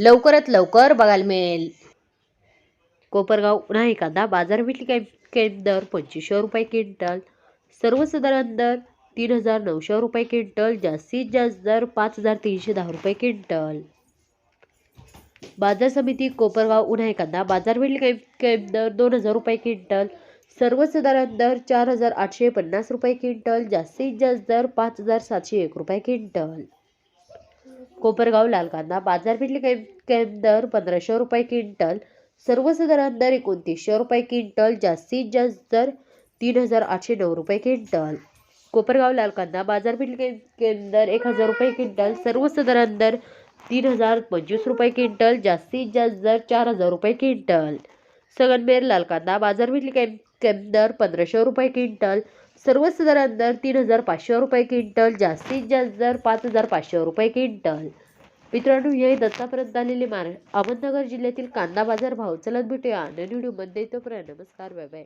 लवकरात लवकर बघायला मिळेल. कोपरगाव उन्हा एखादा बाजारपेठ कॅ कॅप दर पंचवीसशे रुपये क्विंटल. सर्वसाधारण दर तीन हजार नऊशे रुपये क्विंटल. जास्तीत जास्त दर पाच हजार तीनशे दहा रुपये क्विंटल. बाजार समिती कोपरगाव उन्हा एखादा बाजारपेठ कॅप कॅप दर दोन हजार रुपये क्विंटल. सर्वसाधारण दर चार हजार आठशे पन्नास रुपये क्विंटल. जास्तीत जास्त दर पाच हजार सातशे एक रुपये क्विंटल. कोपरगाव लाल कांदा बाजारपेठ कैम कैम दर पंधराशे रुपये क्विंटल. सर्वसाधारण दर एकोणतीसशे रुपये क्विंटल जास्तीत जास्त दर तीन हजार आठशे नऊ रुपये क्विंटल. कोपरगाव लाल कांदा बाजारपेठ कॅप कॅप दर एक हजार रुपये क्विंटल सर्वसाधारण दर तीन हजार पंचवीस रुपये क्विंटल जास्तीत जास्त दर चार हजार रुपये क्विंटल. सगनमेर लाल कांदा बाजारपेठ कॅप कॅप दर पंधराशे रुपये क्विंटल सर्वसाधारण दर तीन हजार पाचशे रुपये क्विंटल जास्तीत जास्त दर पाच हजार पाचशे रुपये क्विंटल. मित्रांनो हे दत्तापर्यंत आलेले मार अहमदनगर जिल्ह्यातील कांदा बाजार भाव चलत भेटूया. नवीन व्हिडिओमध्ये तोपर्यंत नमस्कार बाय बाय.